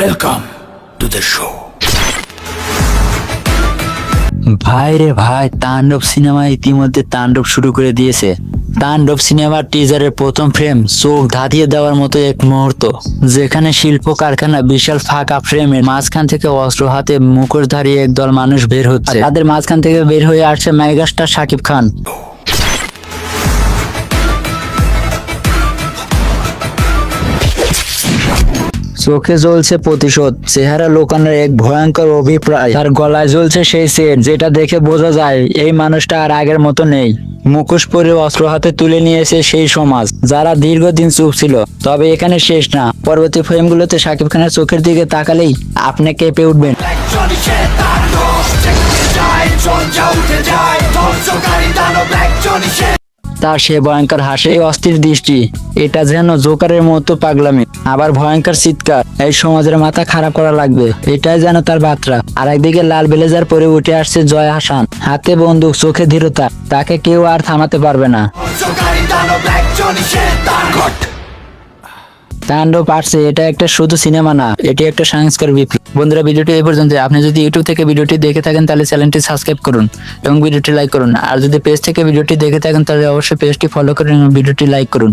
Welcome to the show. ভাই রে ভাই, তাণ্ডব সিনেমা ইতিমধ্যে তাণ্ডব শুরু করে দিয়েছে। তাণ্ডব সিনেমার টিজারের প্রথম ফ্রেম চোখ ধাঁধিয়ে দেওয়ার মতো এক মুহূর্ত, যেখানে শিল্প কারখানা বিশাল ফাঁকা ফ্রেমের মাঝখান থেকে অস্ত্র হাতে মুখোশধারী একদল মানুষ বের হচ্ছে। তাদের মাঝখান থেকে বের হয়ে আসছে মেগাস্টার শাকিব খান। চোখে জ্বলছে প্রতিশোধ। চেহারা লোকানোর এক ভয়ঙ্কর অভিপ্রায়। তার গলায় জ্বলছে সেই সেট, যেটা দেখে বোঝা যায় এই মানুষটা আর আগের মতো নেই। মুখোশ পরে অস্ত্র হাতে তুলে নিয়েছে সেই সমাজ, যারা দীর্ঘদিন চুপ ছিল। তবে এখানে শেষ না। পরবর্তী ফ্রেমগুলোতে শাকিব খানের চোখের দিকে তাকালেই আপনি কেঁপে উঠবেন। তার সে ভয়ঙ্কর হাসে অস্থির দৃষ্টি, এটা যেন জোকারের মতো পাগলামি, আবার ভয়ঙ্কর চিৎকার, এই সমাজের মাথা খারাপ করা লাগবে, এটাই যেন তার বার্তা। আর একদিকে লাল ব্লেজার পরে উঠে আসছে জয় হাসান, হাতে বন্দুক, চোখে ধীরতা, তাকে কেউ আর থামাতে পারবে না। তাণ্ডব পারছে, এটা একটা শুধু সিনেমা না, এটি একটা সংস্কার বিপ্লব। বন্ধুরা, ভিডিওটি এই পর্যন্ত আপনি যদি ইউটিউব থেকে ভিডিওটি দেখে থাকেন, তাহলে চ্যানেলটি সাবস্ক্রাইব করুন এবং ভিডিওটি লাইক করুন। আর যদি পেজ থেকে ভিডিওটি দেখে থাকেন, তাহলে অবশ্যই পেজটি ফলো করুন এবং ভিডিওটি লাইক করুন।